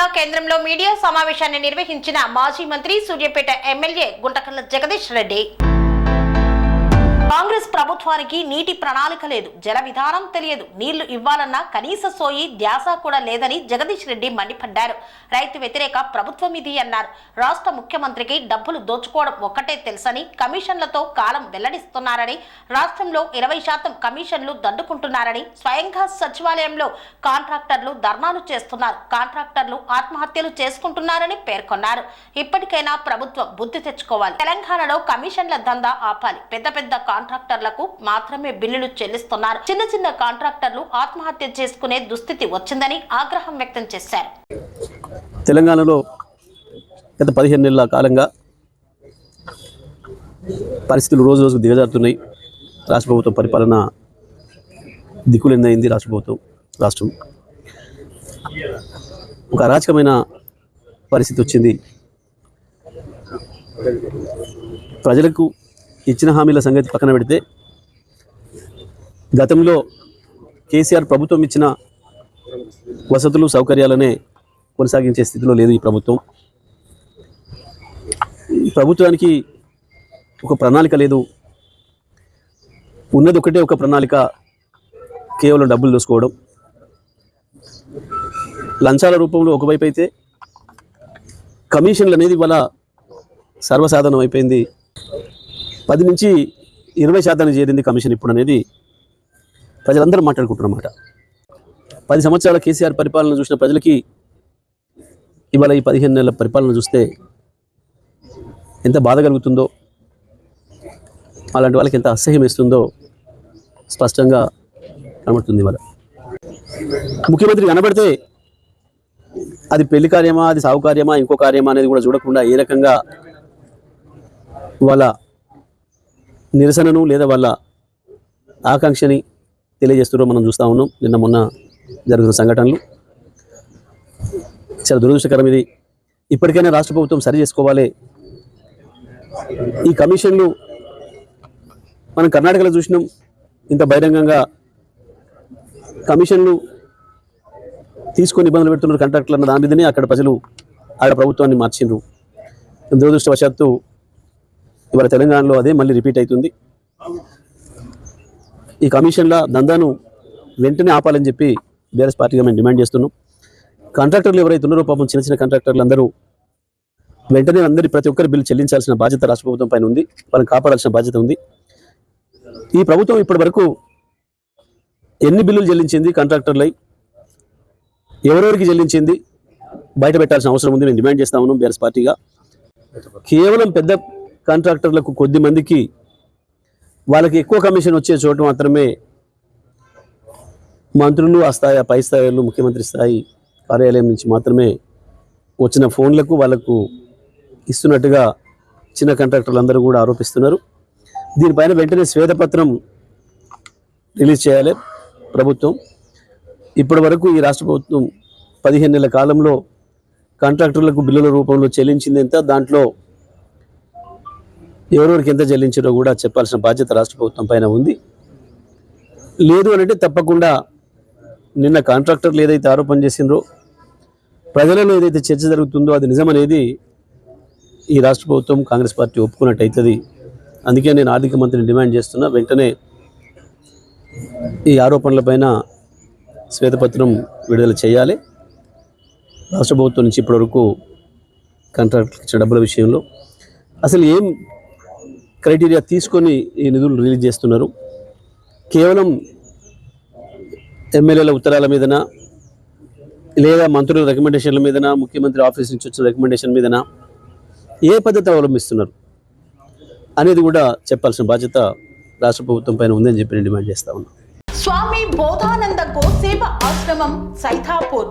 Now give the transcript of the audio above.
జిల్లా కేంద్రంలో మీడియా సమావేశాన్ని నిర్వహించిన మాజీ మంత్రి సూర్యాపేట ఎమ్మెల్యే గుంటకల్ల జగదీష్ రెడ్డి. కాంగ్రెస్ ప్రభుత్వానికి నీటి ప్రణాళిక లేదు జల విధానం తెలియదు నీళ్ళు ఇవ్వాలన్న కనీస సోయి ధ్యాస కూడా లేదని జగదీష్ రెడ్డి మండిపడ్డారు. రైతు వ్యతిరేక ప్రభుత్వం ఇది అన్నారు. రాష్ట్ర ముఖ్యమంత్రికి డబ్బులు దోచుకోవడం ఒక్కటే తెలుసని కమిషన్లతో కాలం వెల్లడిస్తున్నారని రాష్ట్రంలో ఇరవై శాతం కమిషన్లు దండుకుంటున్నారని స్వయంగా సచివాలయంలో కాంట్రాక్టర్లు ధర్నాలు చేస్తున్నారు కాంట్రాక్టర్లు ఆత్మహత్యలు చేసుకుంటున్నారని పేర్కొన్నారు. ఇప్పటికైనా ప్రభుత్వం బుద్ధి తెచ్చుకోవాలి. తెలంగాణలో కమిషన్ల దందా ఆపాలి పెద్ద పెద్ద కాంట్రాక్టర్లకు మాత్రమే బిల్లులు చెల్లిస్తున్నారు. చిన్న చిన్న కాంట్రాక్టర్లు ఆత్మహత్య చేసుకునే దుస్థితి వచ్చిందని ఆగ్రహం వ్యక్తం చేశారు. తెలంగాణలో గత పదిహేను నెలల కాలంగా పరిస్థితులు రోజు రోజు దిగజారుతున్నాయి. రాష్ట్ర ప్రభుత్వం పరిపాలన దిక్కులెందయింది రాష్ట్ర ప్రభుత్వం రాష్ట్రం. ఒక అరాచకమైన పరిస్థితి వచ్చింది. ప్రజలకు ఇచ్చిన హామీల సంగతి పక్కన పెడితే గతంలో కేసీఆర్ ప్రభుత్వం ఇచ్చిన వసతులు సౌకర్యాలనే కొనసాగించే స్థితిలో లేదు ఈ ప్రభుత్వం. ఈ ప్రభుత్వానికి ఒక ప్రణాళిక లేదు. ఉన్నది ఒకటే ఒక ప్రణాళిక కేవలం డబ్బులు దోసుకోవడం. లంచాల రూపంలో ఒకవైపు అయితే కమిషన్లు అనేది ఇవాళ సర్వసాధారణం అయిపోయింది పది నుంచి ఇరవై శాతానికి చేరింది కమిషన్ ఇప్పుడు అనేది ప్రజలందరూ మాట్లాడుకుంటున్నమాట. పది సంవత్సరాల కేసీఆర్ పరిపాలన చూసిన ప్రజలకి ఇవాళ ఈ పదిహేను నెలల పరిపాలన చూస్తే ఎంత బాధ కలుగుతుందో అలాంటి వాళ్ళకి ఎంత అసహ్యం వేస్తుందో స్పష్టంగా కనబడుతుంది ఇవాళ. ముఖ్యమంత్రి కనబడితే అది పెళ్ళి కార్యమా అది సాగు కార్యమా ఇంకో కార్యమా అనేది కూడా చూడకుండా ఏ రకంగా వాళ్ళ నిరసనను లేదా వాళ్ళ ఆకాంక్షని తెలియజేస్తున్నారో మనం చూస్తూ ఉన్నాం. నిన్న మొన్న జరుగుతున్న సంఘటనలు. చాలా దురదృష్టకరం ఇది. ఇప్పటికైనా రాష్ట్ర ప్రభుత్వం సరి చేసుకోవాలి. ఈ కమిషన్లు మనం కర్ణాటకలో చూసినాం. ఇంత బహిరంగంగా కమిషన్లు తీసుకొని ఇబ్బందులు పెడుతున్నారు కాంట్రాక్టులు అన్న దాని మీదనే అక్కడ ప్రజలు ఆడ ప్రభుత్వాన్ని మార్చిండ్రు. దురదృష్టవశాత్తు ఇవాళ తెలంగాణలో అదే మళ్ళీ రిపీట్ అవుతుంది. ఈ కమిషన్ల దందాను వెంటనే ఆపాలని చెప్పి బీఆర్ఎస్ పార్టీగా మేము డిమాండ్ చేస్తున్నాం. కాంట్రాక్టర్లు ఎవరైతే ఉన్నారో పాపం చిన్న చిన్న కాంట్రాక్టర్లు అందరూ వెంటనే అందరి ప్రతి ఒక్కరి బిల్లు చెల్లించాల్సిన బాధ్యత రాష్ట్ర ప్రభుత్వం పైన ఉంది. వాళ్ళని కాపాడాల్సిన బాధ్యత ఉంది. ఈ ప్రభుత్వం ఇప్పటి వరకు ఎన్ని బిల్లులు చెల్లించింది కాంట్రాక్టర్లై? ఎవరెవరికి చెల్లించింది? బయట పెట్టాల్సిన అవసరం ఉంది. మేము డిమాండ్ చేస్తా ఉన్నాం బీఆర్ఎస్ పార్టీగా. కేవలం పెద్ద కాంట్రాక్టర్లకు కొద్ది మందికి వాళ్ళకి ఎక్కువ కమిషన్ వచ్చే చోటు మాత్రమే మంత్రులు ఆ స్థాయి పై స్థాయిలో ముఖ్యమంత్రి స్థాయి కార్యాలయం నుంచి మాత్రమే వచ్చిన ఫోన్లకు వాళ్ళకు ఇస్తున్నట్టుగా చిన్న కాంట్రాక్టర్లు అందరూ కూడా ఆరోపిస్తున్నారు. దీనిపైన వెంటనే శ్వేతపత్రం రిలీజ్ చేయాలి ప్రభుత్వం. ఇప్పటి వరకు ఈ రాష్ట్ర ప్రభుత్వం పదిహేను నెలల కాలంలో కాంట్రాక్టర్లకు బిల్లుల రూపంలో చెల్లించింది ఎంత? దాంట్లో ఎవరెవరికి ఎంత చెల్లించారో కూడా చెప్పాల్సిన బాధ్యత రాష్ట్ర ప్రభుత్వం పైన ఉంది. లేదు అని అంటే తప్పకుండా నిన్న కాంట్రాక్టర్లు ఏదైతే ఆరోపణ చేసిండ్రో ప్రజలలో ఏదైతే చర్చ జరుగుతుందో అది నిజమనేది ఈ రాష్ట్ర ప్రభుత్వం కాంగ్రెస్ పార్టీ ఒప్పుకున్నట్టు అవుతుంది అందుకే నేను ఆర్థిక మంత్రిని డిమాండ్ చేస్తున్నా. వెంటనే ఈ ఆరోపణలపైన శ్వేతపత్రం విడుదల చేయాలి. రాష్ట్ర ప్రభుత్వం నుంచి ఇప్పటివరకు కాంట్రాక్ట్ ఇచ్చిన డబ్బుల విషయంలో. అసలు ఏం క్రైటీరియా తీసుకొని ఈ నిధులు రిలీజ్ చేస్తున్నారు. కేవలం ఎమ్మెల్యేల ఉత్తరాల మీదన లేదా మంత్రుల రికమెండేషన్ల మీదన ముఖ్యమంత్రి ఆఫీస్ నుంచి వచ్చిన రికమెండేషన్ మీదన ఏ పద్ధతి అవలంబిస్తున్నారు అనేది కూడా చెప్పాల్సిన బాధ్యత రాష్ట్ర ప్రభుత్వం పైన ఉందని చెప్పి నేను డిమాండ్ చేస్తా ఉన్నాను స్వామి బోధానంద గోసేవ ఆశ్రమం సైథాపూర్